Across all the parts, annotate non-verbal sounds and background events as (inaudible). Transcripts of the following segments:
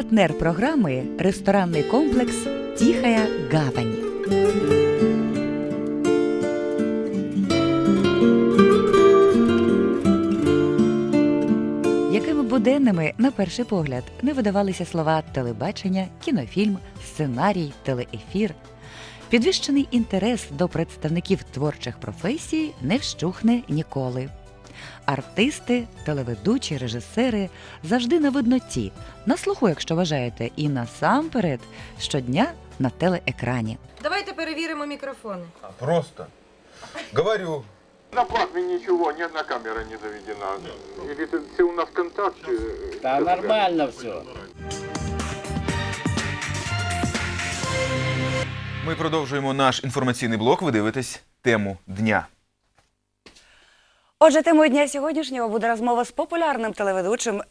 Партнер програми ресторанний комплекс Тихая гавань. Якими буденними, на перший погляд, не видавалися слова телебачення, кінофільм, сценарій, телеефір. Підвищений інтерес до представників творчих професій не вщухне ніколи. Артисти, телеведучі, режисери завжди на видноті, на слуху, якщо вважаєте, і насамперед щодня на телеекрані. Давайте перевіримо мікрофони. А, Просто. Говорю. На пахме ничего, ни одна камера не заведена. Или это все у нас контакт? э, Да всё нормально все. Ми продовжуємо наш інформаційний блок. Ви дивитесь тему дня. Отже, темою дня сьогоднішнього буде розмова з популярним телеведучим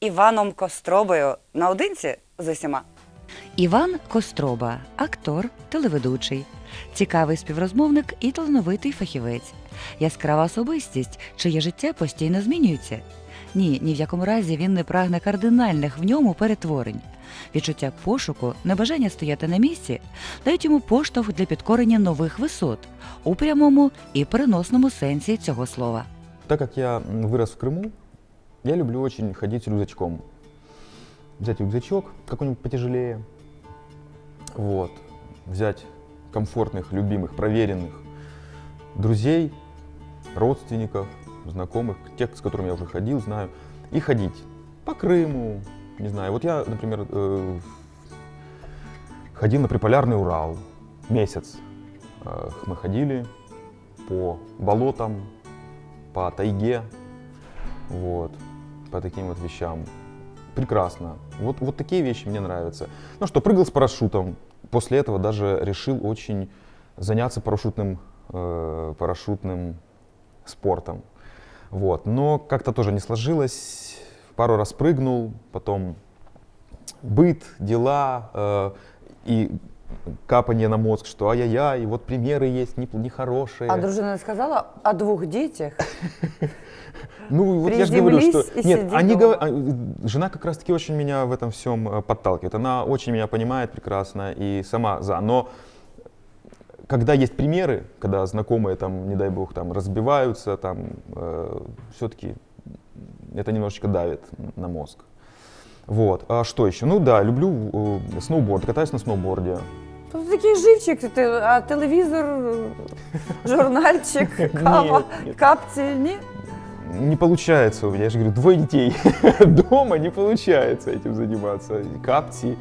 Іваном Костробою наодинці з усіма. Іван Костроба, актор, телеведучий, цікавий співрозмовник і талановитий фахівець, яскрава особистість, чиє життя постійно змінюється. Ні, ні в якому разі він не прагне кардинальних в ньому перетворень. Відчуття пошуку, небажання стояти на місці дають йому поштовх для підкорення нових висот у прямому і переносному сенсі цього слова. Так как я вырос в Крыму, я люблю очень ходить с рюкзачком. Взять рюкзачок какой-нибудь потяжелее, вот, взять комфортных, любимых, проверенных друзей, родственников, знакомых, тех, с которыми я уже ходил, знаю, и ходить по Крыму, не знаю. Вот я, например, э, ходил на Приполярный Урал месяц. Э, Мы ходили по болотам, по тайге, вот, по таким вот вещам. Прекрасно. Вот, вот такие вещи мне нравятся. Ну что, прыгал с парашютом. После этого даже решил очень заняться парашютным, э, парашютным спортом. Вот. Но как-то тоже не сложилось. Пару раз прыгнул, потом быт, дела э, и капание на мозг, что ай-яй-яй, вот примеры есть не- нехорошие. А дружина не сказала о двох дітях. (laughs) Ну, вот я же говорю, что... Нет, они дома. говор- а, Жена как раз-таки очень меня в этом всем э, подталкивает. Она очень меня понимает прекрасно и сама за. Но когда есть примеры, когда знакомые там, не дай бог, там разбиваются, там все-таки это немножечко давит на мозг. Вот. А что еще? Ну да, люблю э, сноуборд, катаюсь на сноуборде. Тут такий живчик, ти- а телевізор, журнальчик, кава, Нет, (laughs) нет. капці, ні? Не получается у меня, я же говорю, двое детей. (laughs) Дома не получается этим заниматься. Капти,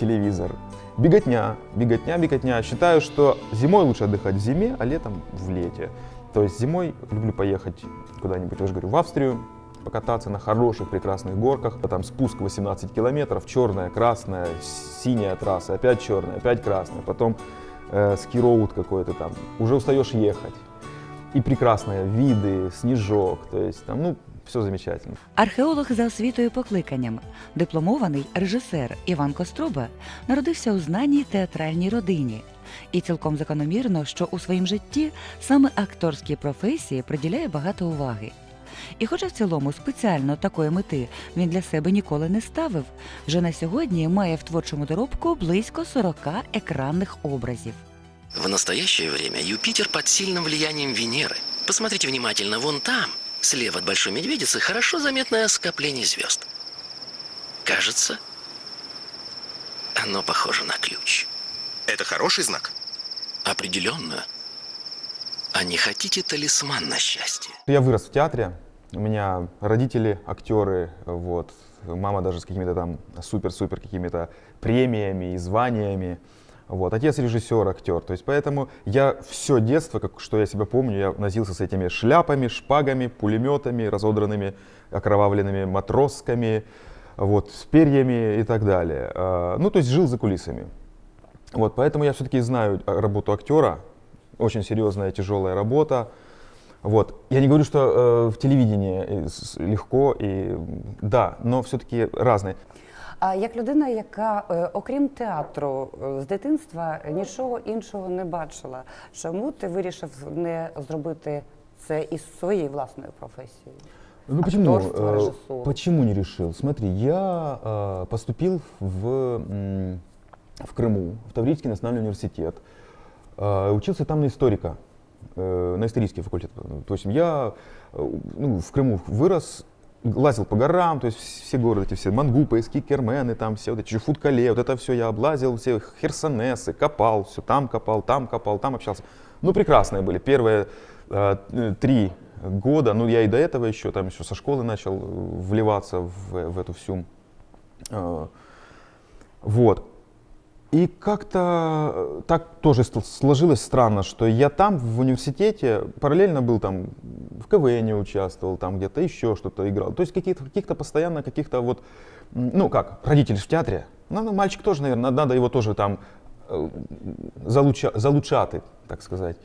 телевизор. Беготня, беготня, беготня. Считаю, что зимой лучше отдыхать в зиме, а летом в лете. То есть зимой люблю поехать куда-нибудь, я же говорю, в Австрию, покататься на хороших, прекрасных горках. Там спуск 18 километров, черная, красная, синяя трасса, опять черная, опять красная. Потом э, ски-роуд какой-то там. Уже устаешь ехать. И прекрасные виды, снежок, то есть там, ну, все замечательно. Археолог за освітою і покликанням, дипломований режисер Іван Костроба народився у знаній театральній родині. І цілком закономірно, що у своїм житті саме акторській професії приділяє багато уваги. І хоча в цілому спеціально такої мети він для себе ніколи не ставив, вже на сьогодні має в творчому доробку близько 40 екранних образів. В настоящее время Юпитер под сильным влиянием Венеры. Посмотрите внимательно, вон там, слева от Большой Медведицы, хорошо заметное скопление звезд. Кажется, оно похоже на ключ. Это хороший знак? Определенно. А не хотите талисман на счастье? Я вырос в театре, у меня родители актеры, вот, мама даже с какими-то там супер-супер какими-то премиями и званиями. Вот. Отец режиссер, актер. То есть поэтому я все детство, как, что я себя помню, я носился с этими шляпами, шпагами, пулеметами, разодранными, окровавленными матросками, вот, с перьями и так далее. А, Ну, то есть жил за кулисами. Вот, поэтому я все-таки знаю а, работу актера. Очень серьезная, тяжелая работа. Вот. Я не говорю, что э, в телевидении э, с- легко и м, да, но все-таки разные. А як людина, яка, е, окрім театру, е, з дитинства нічого іншого не бачила, чому ти вирішив не зробити це із своєю власною професією? Ну почему? Актерство, Э, режиссура. Почему не решил? Смотри, я э, поступил в, м, в Крыму, в Таврический национальный университет. Э, учился там на историка, э, На исторический факультет. То есть я э, ну, в Крыму вырос, лазил по горам, то есть все города, эти все Мангупы, Кермены, там все вот эти Чуфуткале, вот это все я облазил, все Херсонесы, копал, все там копал, там копал, там общался. Ну, прекрасные были. Первые э, э, три года, ну, я и до этого еще, там еще со школы начал э, вливаться в, в эту всю, э, вот. И как-то э, так тоже сл- сложилось странно, что я там в университете параллельно был там в КВН участвовал, там где-то еще что-то играл. То есть каких-то, каких-то постоянно каких-то вот, ну как, родители в театре. Ну, ну, мальчик тоже, наверное, надо его тоже там э, залуча, залучати, так сказать.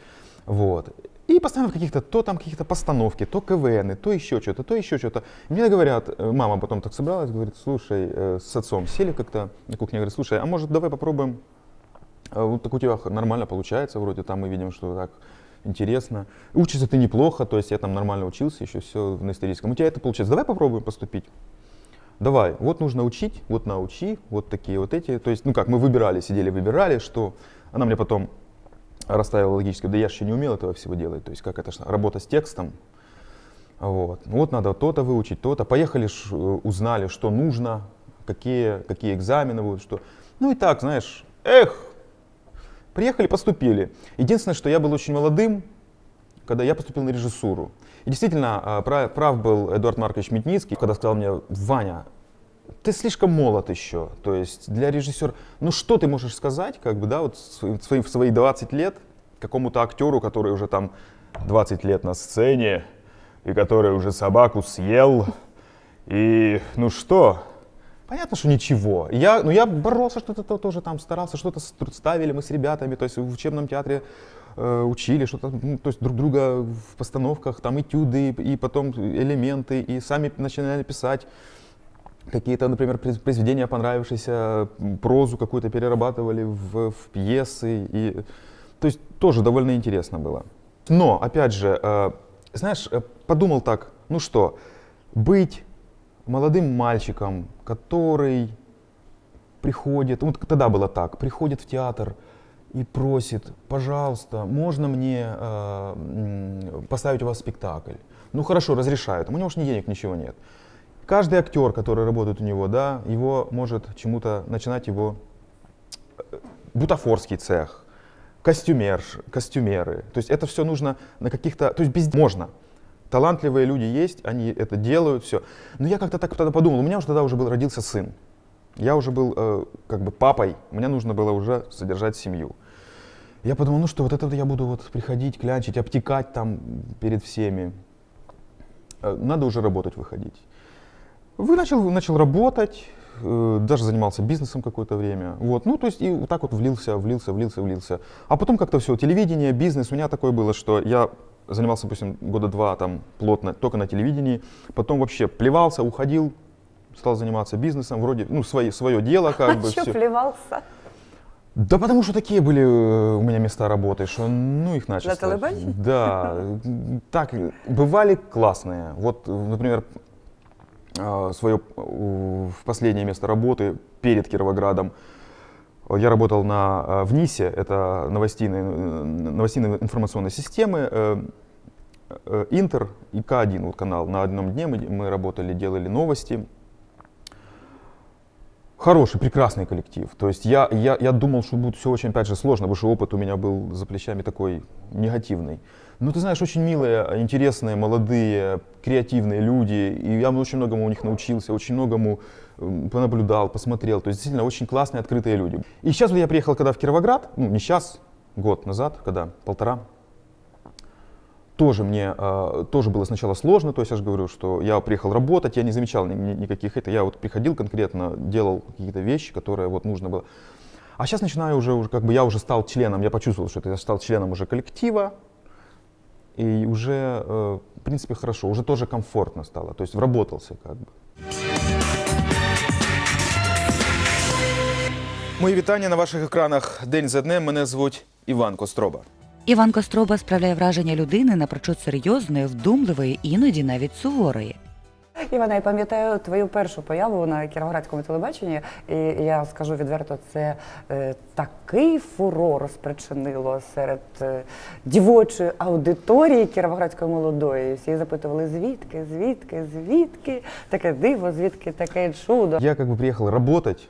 Вот. И постоянно каких-то, то там каких-то постановки, то КВН, то еще что-то, то еще что-то. И мне говорят, э, мама потом так собралась, говорит, слушай, э, с отцом сели как-то на кухне, говорит, слушай, а может давай попробуем, э, вот так у тебя нормально получается, вроде там мы видим, что так интересно. Учишься ты неплохо, то есть я там нормально учился еще, все на историческом. У тебя это получается, давай попробуем поступить. Давай, вот нужно учить, вот научи, вот такие вот эти. То есть, ну как, мы выбирали, сидели, выбирали, что она мне потом расставила логически, да я еще не умел этого всего делать, то есть как это работа с текстом. Вот, Ну вот надо то-то выучить, то-то. Поехали, э, узнали, что нужно, какие, какие экзамены будут, что. Ну и так, знаешь, эх, приехали, поступили. Единственное, что я был очень молодым, когда я поступил на режиссуру. И действительно, а, прав, был Эдуард Маркович Метницкий, когда сказал мне, Ваня, ты слишком молод еще. То есть для режиссера, ну что ты можешь сказать, как бы, да, вот в свои, в свои 20 лет какому-то актеру, который уже там 20 лет на сцене, и который уже собаку съел, и ну что? Понятно, что ничего. Я, ну, я боролся, что-то то- тоже там старался, что-то ставили мы с ребятами, то есть в учебном театре э, учили, что-то, ну, то есть друг друга в постановках, там этюды, и потом элементы, и сами начинали писать какие-то, например, произ- произведения, понравившиеся, прозу какую-то перерабатывали в, в пьесы. И, то есть тоже довольно интересно было. Но, опять же, э, знаешь, э, подумал так, ну что, быть молодым мальчиком, который приходит, вот тогда было так, приходит в театр и просит, пожалуйста, можно мне э, поставить у вас спектакль? Ну хорошо, разрешают, у него уж ни денег, ничего нет. Каждый актер, который работает у него, да, его может чему-то начинать его э, бутафорский цех, костюмерш, костюмеры. То есть это все нужно на каких-то, то есть без можно. Талантливые люди есть, они это делают, все. Но я как-то так тогда подумал, у меня уже тогда уже был, родился сын. Я уже был э, как бы папой, мне нужно было уже содержать семью. Я подумал, ну что, вот это вот я буду вот приходить, клянчить, обтекать там перед всеми. Э, Надо уже работать, выходить. Вы начал, начал работать, э, даже занимался бизнесом какое-то время. Вот, ну, то есть и вот так вот влился, влился, влился, влился. А потом как-то все, телевидение, бизнес, у меня такое было, что я занимался, допустим, года два там плотно только на телевидении, потом вообще плевался, уходил, стал заниматься бизнесом, вроде, ну, свои, свое дело как (laughs) бы. Що всё. плівався? Да потому что такие были э, у меня места работы, что ну их начисто. На телебачении? Да, так, бывали классные. Вот, например, свое в последнее место работы перед Кировоградом э, я работал на, э, в НИСе, это новостейные, э, новостейные информационные системы, Интер и К1 вот канал. На одном дне мы, мы работали, делали новости. Хороший, прекрасный коллектив. То есть я, я, я думал, что будет все очень, опять же, сложно, потому что опыт у меня был за плечами такой негативный. Но ты знаешь, очень милые, интересные, молодые, креативные люди. И я очень многому у них научился, очень многому понаблюдал, посмотрел. То есть действительно очень классные, открытые люди. И сейчас я приехал когда в Кировоград, ну не сейчас, год назад, когда, полтора, тоже мне э, тоже было сначала сложно, то есть я же говорю, что я приехал работать, я не замечал ни- ни- никаких это, я вот приходил конкретно, делал какие-то вещи, которые вот нужно было. А сейчас начинаю уже, уже как бы я уже стал членом, я почувствовал, что я стал членом уже коллектива, и уже, э, в принципе, хорошо, уже тоже комфортно стало, то есть вработался как бы. Мої вітання на ваших екранах день за днем. Мене звуть Іван Костроба. Іван Костроба справляє враження людини напрочуд серйозної, вдумливої, іноді навіть суворої. Івана, я пам'ятаю твою першу появу на кіровоградському телебаченні, і я скажу відверто, це е, такий фурор спричинило серед е, дівочої аудиторії кіровоградської молодої. Всі запитували, звідки, звідки, звідки таке диво, звідки таке чудо. Я как бы приехал работать.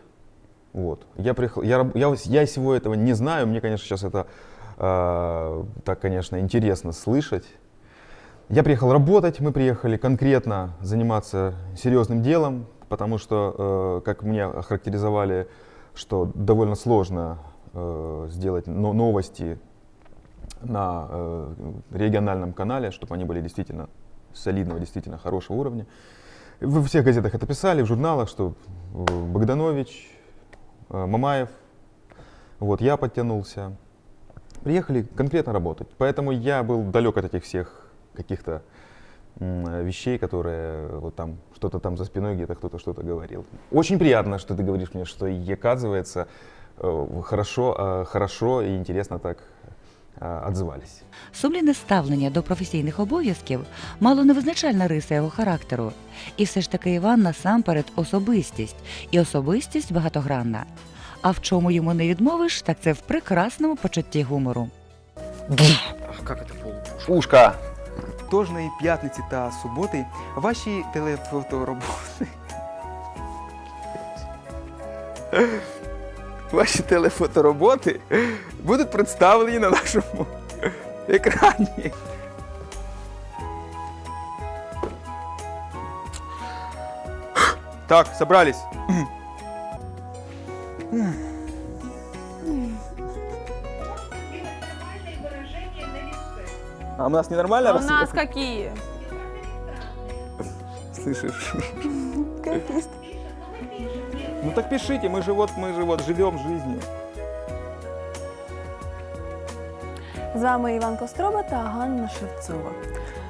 Вот. Я приехал, я, раб- я, я всего этого не знаю. Мне, конечно, сейчас это э, так, конечно, интересно слышать. Я приехал работать, мы приехали конкретно заниматься серьезным делом, потому что, э, как мне охарактеризовали, что довольно сложно э, сделать но- новости на э, региональном канале, чтобы они были действительно солидного, действительно хорошего уровня. Во всех газетах это писали, в журналах, что Богданович, Мамаев, вот я подтянулся. Приехали конкретно работать. Поэтому я был далек от этих всех каких-то м, э, вещей, которые э, вот там что-то там за спиной где-то кто-то что-то говорил. Очень приятно, что ты говоришь мне, что и оказывается э, хорошо, э, хорошо и интересно так э, отзывались. Сумлінне ставлення до професійних обов'язків мало невизначальна риса його характеру. І все ж таки Іван насамперед особистість, і особистість багатогранна. А в чому йому не відмовиш, так це в прекрасному почутті гумору. Как это полупушка? Кожної п'ятниці та суботи ваші телефотороботи. Ваші телефотороботи будуть представлені на нашому екрані. Так, собрались. А у нас ненормально А у нас какие? Слышишь? Ну так пишите, мы же вот, мы же вот живем жизнью. З вами Іван Костроба та Ганна Шевцова.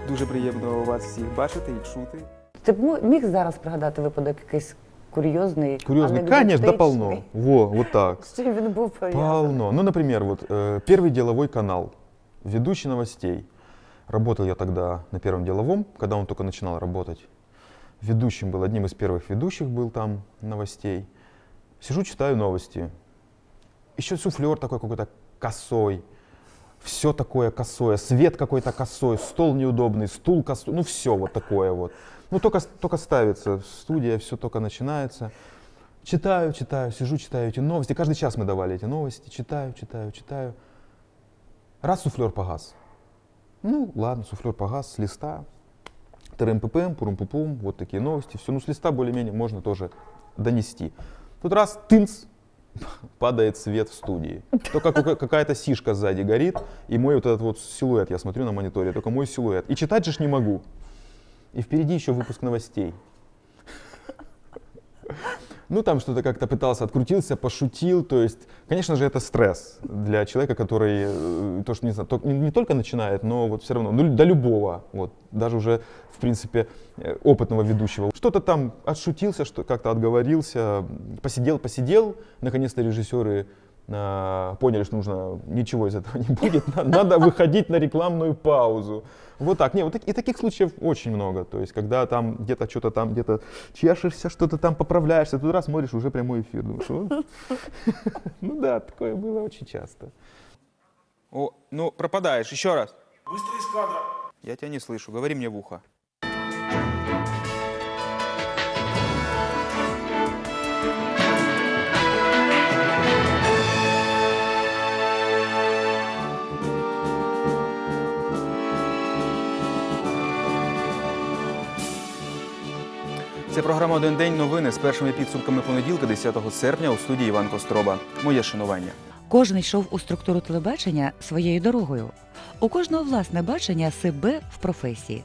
Дуже приємно вас всіх бачити і чути. Ти б мо- міг зараз пригадати випадок якийсь курйозний? Курьезный, конечно, да полно. анекдотичний? Во, вот так. З чим він був пов'язаний? Полно. Ну, например, вот э, первый деловой канал, ведущий новостей. Работал я тогда на первом деловом, когда он только начинал работать. Ведущим был, одним из первых ведущих был там новостей. Сижу, читаю новости. Еще суфлер такой какой-то косой. Все такое косое, свет какой-то косой, стол неудобный, стул косой, ну все вот такое вот. Ну только, только ставится студия, все только начинается. Читаю, читаю, сижу, читаю эти новости. Каждый час мы давали эти новости. Читаю, читаю, читаю. Раз суфлер погас. Ну, ладно, суфлер погас с листа. Трым-пым, пурум-пупум, вот такие новости. Все, ну с листа более-менее можно тоже донести. Тут раз, тынц, (laughs) падает свет в студии. Какая- какая-то сишка сзади горит, и мой вот этот вот силуэт, я смотрю на мониторе, только мой силуэт. И читать же не могу. И впереди еще выпуск новостей. Ну, там что-то как-то пытался, открутился, пошутил. То есть, конечно же, это стресс для человека, который, э, то, что не, знаю, то- не, не только начинает, но вот все равно, ну, до любого, вот, даже уже, в принципе, э, опытного ведущего. Что-то там отшутился, что как-то отговорился, посидел, посидел. Наконец-то режиссеры поняли, что нужно, ничего из этого (laughs) не будет, на- надо выходить на рекламную паузу. Вот так. Не, вот так- и таких случаев очень много. То есть, когда там где-то что-то там, где-то чешешься, что-то там поправляешься, тут раз смотришь, уже прямой эфир. Думаешь, (laughs) ну да, такое было очень часто. О, ну пропадаешь, еще раз. Быстро из кадра. Я тебя не слышу, говори мне в ухо. Це програма «Один день новини з першими підсумками понеділка, 10 серпня у студії Іван Костроба. Моє шанування. Кожен йшов у структуру телебачення своєю дорогою. У кожного власне бачення себе в професії.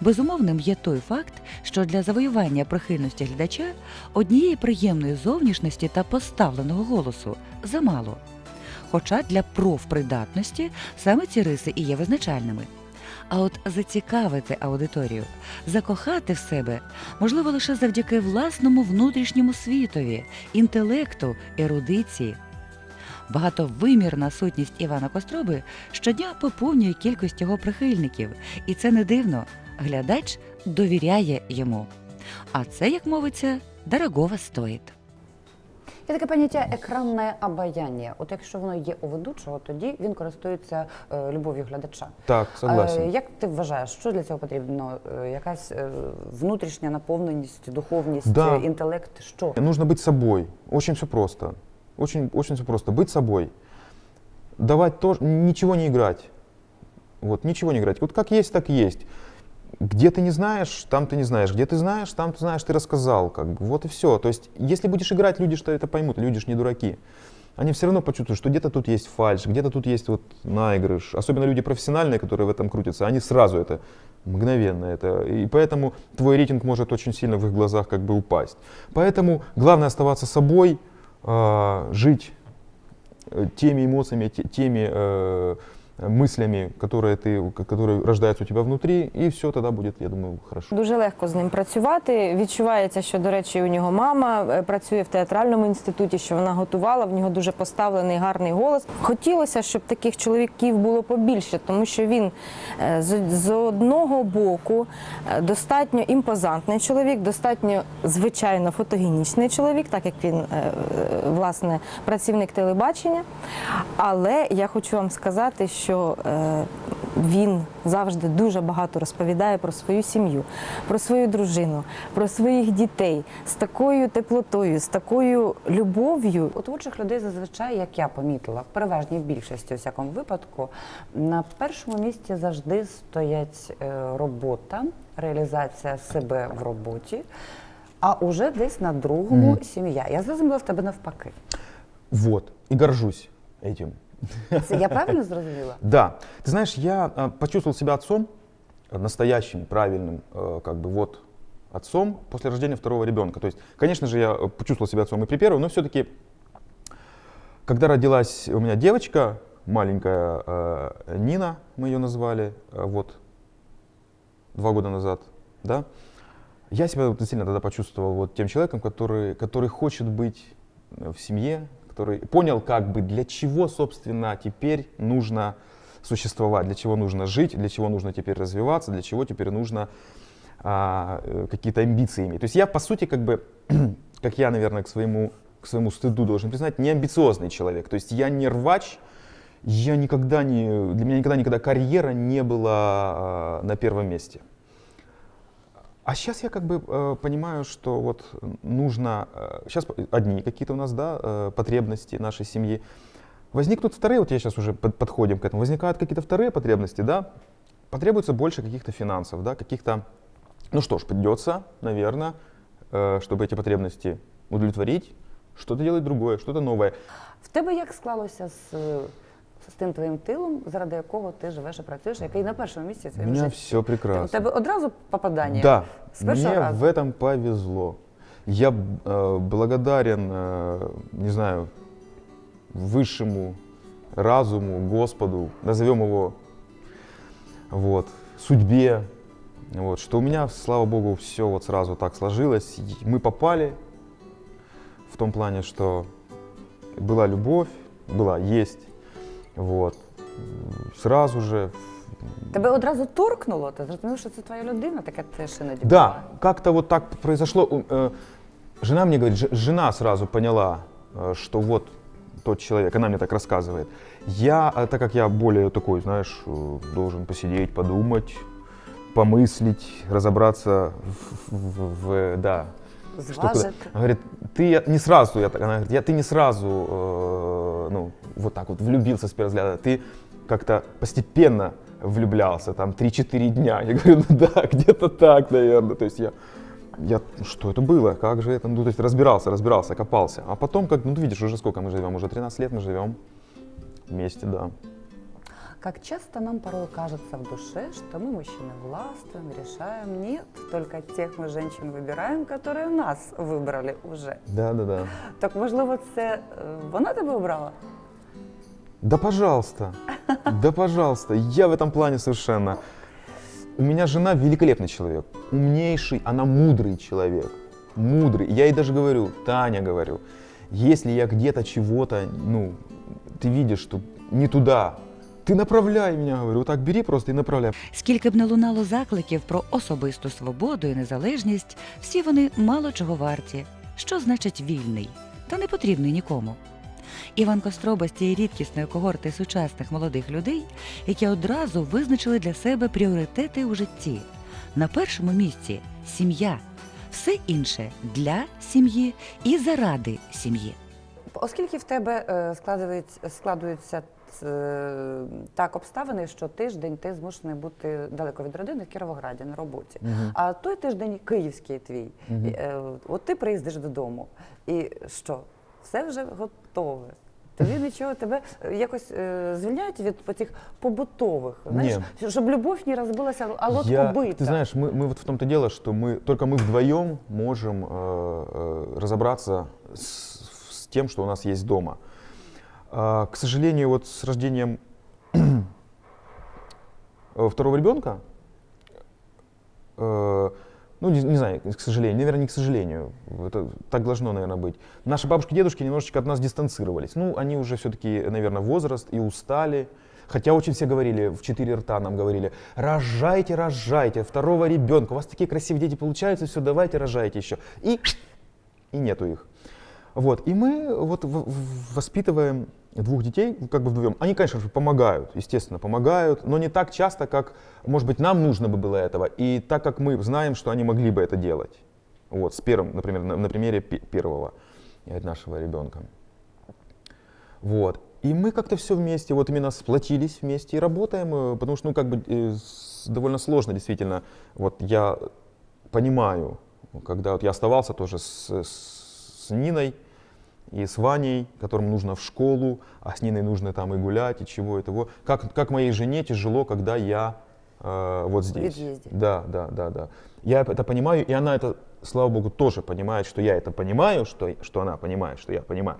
Безумовним є той факт, що для завоювання прихильності глядача однієї приємної зовнішності та поставленого голосу замало. Хоча для профпридатності саме ці риси і є визначальними. А от зацікавити аудиторію, закохати в себе можливо лише завдяки власному внутрішньому світові, інтелекту, ерудиції. Багатовимірна сутність Івана Костроби щодня поповнює кількість його прихильників, і це не дивно. Глядач довіряє йому. А це, як мовиться, дорогого стоїть. Є таке поняття екранне обаяння. От якщо воно є у ведучого, тоді він користується е, любов'ю глядача. Так, Е, согласен. як ти вважаєш, що для цього потрібно? Е, якась внутрішня наповненість, духовність, Да. інтелект? Що? Нужно быть собой. Очень все просто. Очень, очень все просто. Быть собой. Давать то, ничего не играть. Вот, ничего не играть. Вот как есть, так есть. Где ты не знаешь, там ты не знаешь. Где ты знаешь, там ты знаешь, ты рассказал. Как бы. Вот и все. То есть, если будешь играть, люди что это поймут. Люди ж не дураки. Они все равно почувствуют, что где-то тут есть фальш, где-то тут есть вот наигрыш. Особенно люди профессиональные, которые в этом крутятся, они сразу это, мгновенно это. И поэтому твой рейтинг может очень сильно в их глазах как бы упасть. Поэтому главное оставаться собой, а, жить э, теми эмоциями, те- теми э, мыслями, которые, ты, которые рождаются у тебя внутри, и все тогда будет, я думаю, хорошо. Дуже легко з ним працювати. Відчувається, що, до речі, у нього мама е, працює в театральному інституті, що вона готувала, в нього дуже поставлений гарний голос. Хотілося, щоб таких чоловіків було побільше, тому що він е, з, з одного боку е, достатньо імпозантний чоловік, достатньо звичайно фотогенічний чоловік, так як він е, е, власне працівник телебачення. Але я хочу вам сказати, що е, він завжди дуже багато розповідає про свою сім'ю, про свою дружину, про своїх дітей з такою теплотою, з такою любов'ю. У творчих людей зазвичай, як я помітила, в переважній більшості у всякому випадку, на першому місці завжди стоять е, робота, реалізація себе в роботі, а уже десь на другому Мгм. сім'я. Я зрозуміла в тебе навпаки. Вот, и горжусь этим. Я правильно зрозуміла? Да. Ты знаешь, я а, почувствовал себя отцом, э, настоящим, правильным, э, как бы вот отцом после рождения второго ребенка. То есть, конечно же, я э, почувствовал себя отцом и при первом, но все-таки, когда родилась у меня девочка, маленькая э, Нина, мы ее назвали, э, вот, два года назад, да, я себя вот сильно тогда почувствовал вот тем человеком, который, который хочет быть э, в семье, который понял, как бы для чего, собственно, теперь нужно существовать, для чего нужно жить, для чего нужно теперь развиваться, для чего теперь нужно а, э, какие-то амбиции иметь. То есть я, по сути, как бы, (clears throat) как я, наверное, к своему, к своему стыду должен признать, не амбициозный человек. То есть я не рвач, я никогда не, для меня никогда, никогда карьера не была а, на первом месте. А сейчас я как бы э, понимаю, что вот нужно, сейчас одни какие-то у нас, да, э, потребности нашей семьи. Возникнут вторые, вот я сейчас уже под- подходим к этому, возникают какие-то вторые потребности, да, потребуется больше каких-то финансов, да, каких-то, ну что ж, придется, наверное, э, чтобы эти потребности удовлетворить, что-то делать другое, что-то новое. В тебе як склалося е, з тим твоїм тилом, заради якого ти живеш і працюєш, який на першому місці в У твоєму меня житті? все У прекрасно. тебе одразу попадання? Да, С первого мне раза? в этом повезло. Я э, благодарен, э, не знаю, высшему разуму, Господу, назовем его, вот, судьбе, вот, что у меня, слава Богу, все вот сразу так сложилось. И Мы попали в том плане, что была любовь, была, есть, вот, сразу же Тебе одразу торкнуло? Ти зрозумів, що це твоя людина, таке теж іноді Да, буває. как-то вот так произошло. У- э, Жена мне говорит, ж- жена сразу поняла, э, что вот тот человек, она мне так рассказывает. Я, а так как я более такой, знаешь, э, должен посидеть, подумать, помыслить, разобраться в, в- в- да. Зважити. Она говорит, ты не сразу, я так, она говорит, я, ты не сразу, э, ну, вот так вот влюбился с первого взгляда, ты как-то постепенно влюблялся, там, 3-4 дня. Я говорю, ну да, (laughs) где-то так, наверное. То есть я, я, что это было, как же это, ну, то есть разбирался, разбирался, копался. А потом, как, ну, ты видишь, уже сколько мы живем, уже 13 лет мы живем вместе, да. Как часто нам порой кажется в душе, что мы мужчины властвуем, решаем. Нет, только тех мы женщин выбираем, которые нас вибрали уже. Да, да, да. Так можливо, це е, вона тебе обрала? Да пожалуйста, да пожалуйста, я в этом плане совершенно. У меня жена великолепный человек, умнейший, она мудрый человек, мудрый. Я ей даже говорю, Таня, говорю, если я где-то чего-то, ну, ты видишь, что не туда ты направляй меня, говорю, так бери просто и направляй. Скільки б не лунало закликів про особисту свободу і незалежність, всі вони мало чого варті. Що значить вільний та не потрібний нікому. Іван Костроба з цієї рідкісної когорти сучасних молодих людей, які одразу визначили для себе пріоритети у житті. На першому місці сім'я, все інше для сім'ї і заради сім'ї. Оскільки в тебе е, складується, так обставини, що тиждень ти змушений бути далеко від родини в Кіровограді на роботі. А той тиждень київський твій. І, е, от ти приїздиш додому. І що? Все вже готове. Тобі нічого тебе е, якось е, звільняють від цих побутових, знаєш, щоб любов не розбилася, а лодку Я, бита. ты знаешь, мы, мы вот в том-то дело, что мы только мы вдвоем можем э, э, разобраться с, с тем, что у нас есть дома. А, к сожалению, вот с рождением (clears throat) э, второго ребенка, э, ну, не, не знаю, к сожалению, наверное, не к сожалению, это так должно, наверное, быть. Наши бабушки и дедушки немножечко от нас дистанцировались. Ну, они уже все-таки, наверное, возраст и устали. Хотя очень все говорили, в четыре рта нам говорили, рожайте, рожайте, второго ребенка, у вас такие красивые дети получаются, все, давайте рожайте еще. И, и нету их. Вот, и мы вот воспитываем двух детей, как бы вдвоем. Они, конечно же, помогают, естественно, помогают, но не так часто, как, может быть, нам нужно бы было этого, и так как мы знаем, что они могли бы это делать. Вот, с первым, например, на, на примере пе- первого э, нашего ребенка. Вот. И мы как-то все вместе, вот именно сплотились вместе и работаем, э, потому что, ну, как бы, э, с- довольно сложно, действительно. Вот я понимаю, когда вот я оставался тоже с, с Ниной и с Ваней, которым нужно в школу, а с Ниной нужно там и гулять, и чего и того. Как, как моей жене тяжело, когда я э, вот здесь. Да, да, да, да. Я это понимаю, и она это, слава богу, тоже понимает, что я это понимаю, что, что она понимает, что я понимаю.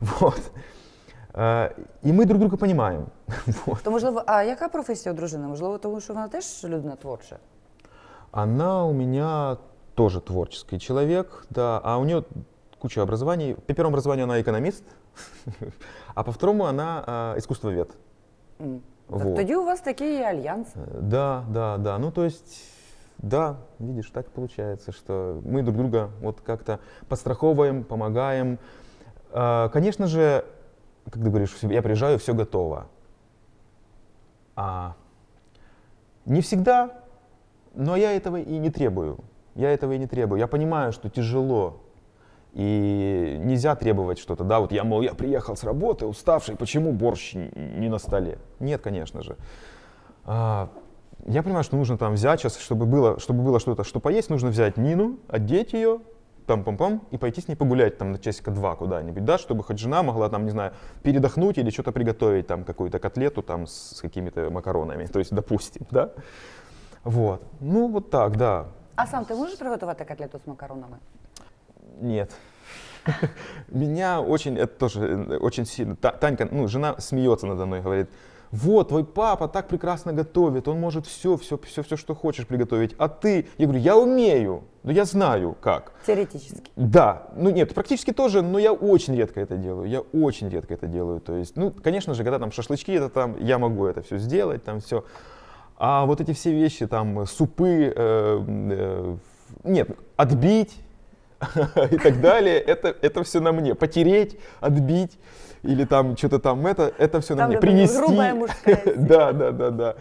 (laughs) Вот. Э, И мы друг друга понимаем. (laughs) Вот. То можливо, а яка професія у дружини? Можливо, тому що вона теж людина творча. Она у меня тоже творческий человек, да, а у нее куча образований. По первому образованию она экономист, (laughs) а по второму она э, искусствовед. Вот. Тоді у вас такий є альянс. Э, Да, да, да. Ну, то есть, да, видишь, так получается, что мы друг друга вот как-то подстраховываем, помогаем. А, Конечно же, ты говоришь, я приезжаю, все готово. А не всегда, но я этого и не требую. Я этого и не требую. Я понимаю, что тяжело. И нельзя требовать что-то, да, вот я, мол, я приехал с работы, уставший, почему борщ не на столе? Нет, конечно же. А, я понимаю, что нужно там взять сейчас, чтобы было, чтобы было что-то, что поесть, нужно взять Нину, одеть ее, там пам пам и пойти с ней погулять там на часика два куда-нибудь, да, чтобы хоть жена могла там, не знаю, передохнуть или что-то приготовить, там какую-то котлету там с какими-то макаронами, то есть, допустим, да. Вот. Ну, вот так, да. А сам ти можеш приготувати котлету з макаронами? Нет. (laughs) Меня очень, это тоже э, очень сильно, Та- Танька, ну, жена смеется надо мной, говорит, вот, твой папа так прекрасно готовит, он может все, все, все, все, что хочешь приготовить, а ты, я говорю, я умею, но я знаю как. Теоретично. Да, ну нет, практически тоже, но я очень редко это делаю, я очень редко это делаю, то есть, ну, конечно же, когда там шашлычки, это там, я могу это все сделать, там все, а вот эти все вещи, там, супы, э, э, нет, отбить (laughs) и так далее, это, это все на мне, потереть, отбить, или там что-то там, это, это все на Там мне, такая принести. грубая мужская сила. (laughs) Да, да, да, да.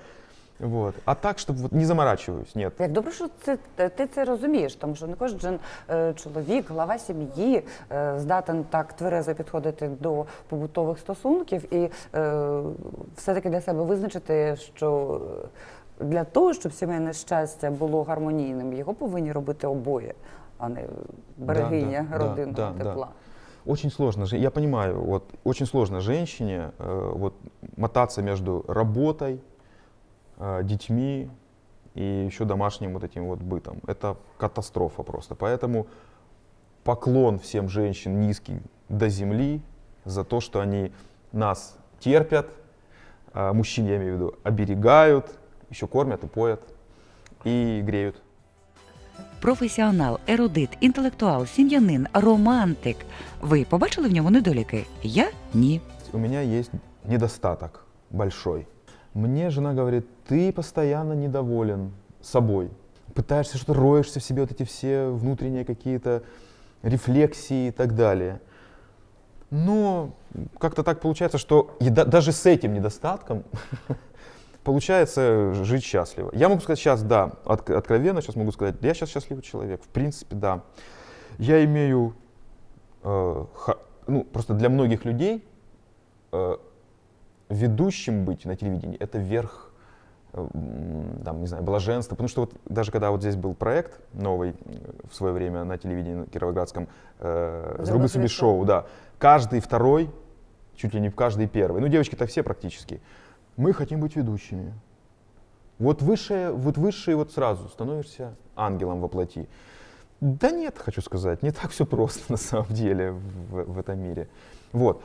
Вот. А так, чтобы вот не заморачиваюсь, нет. Як добре, що це, ти це розумієш, тому що не кожен е, чоловік, глава сім'ї е, здатен так тверезо підходити до побутових стосунків і е, все-таки для себе визначити, що е, для того, щоб сімейне щастя було гармонійним, його повинні робити обоє, А не берегиня да, да, родинного да, да. тепла. Очень сложно, я понимаю, вот очень сложно женщине э, вот мотаться между работой, э, детьми и еще домашним вот этим вот бытом. Это катастрофа просто. Поэтому поклон всем женщин низкий до земли за то, что они нас терпят, а мужчин, я имею в виду, оберегают, еще кормят и поят и греют Професіонал, ерудит, інтелектуал, сім'янин, романтик. Ви побачили в ньому недоліки? Я ні. У меня есть недостаток большой. Мне жена говорит, ты постоянно недоволен собой. Пытаешься что-то, роешься в себе, вот эти все внутренние какие-то рефлексии и так далее. Но как-то так получается, что и да- даже с этим недостатком (laughs) получается жить счастливо. Я могу сказать сейчас, да, от- откровенно сейчас могу сказать, я сейчас счастливый человек. В принципе, да. Я имею, э, ха- ну, просто для многих людей э, ведущим быть на телевидении это верх, э, там, не знаю, блаженства. Потому что вот даже когда вот здесь был проект новый э, в свое время на телевидении на Кировоградском э, собі собі шоу», да, каждый второй, чуть ли не каждый первый, ну девочки-то все практически, мы хотим быть ведущими. Вот высшее, вот высшее вот сразу становишься ангелом во плоти. Да нет, хочу сказать, не так все просто на самом деле в, в этом мире. Вот.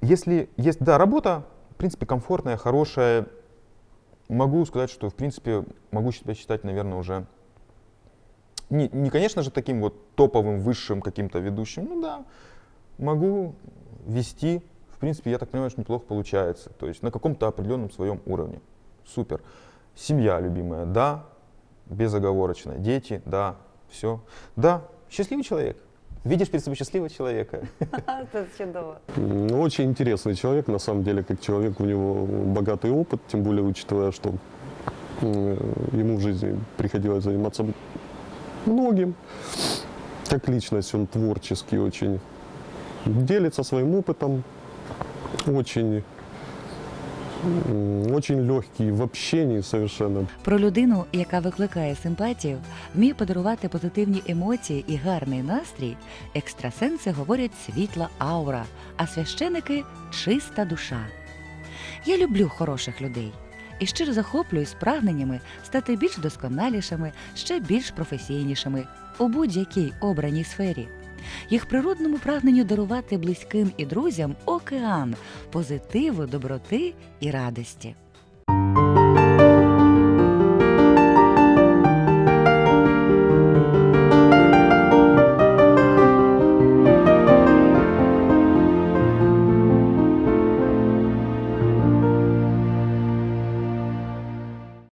Если есть, да, работа, в принципе, комфортная, хорошая, могу сказать, что, в принципе, могу себя считать, наверное, уже не, не, конечно же, таким вот топовым, высшим каким-то ведущим, ну да, могу вести, в принципе, я так понимаю, что неплохо получается, то есть на каком-то определенном своем уровне. Супер. Семья любимая, да, безоговорочно. Дети, да, все. Да, счастливый человек. Видишь перед собой счастливого человека. (laughs) Чудово. Ну, Очень интересный человек, на самом деле, как человек, у него богатый опыт, тем более учитывая, что э, ему в жизни приходилось заниматься многим. Как личность он творческий очень, делится своим опытом, очень, очень легкий в общении совершенно. Про людину, яка викликає симпатію, вміє подарувати позитивні емоції і гарний настрій, екстрасенси говорять світла аура, а священики чиста душа. Я люблю хороших людей і щиро захоплююсь прагненнями стати більш досконалішими, ще більш професійнішими у будь-якій обраній сфері. Їх природному прагненню дарувати близьким і друзям океан позитиву, доброти і радості.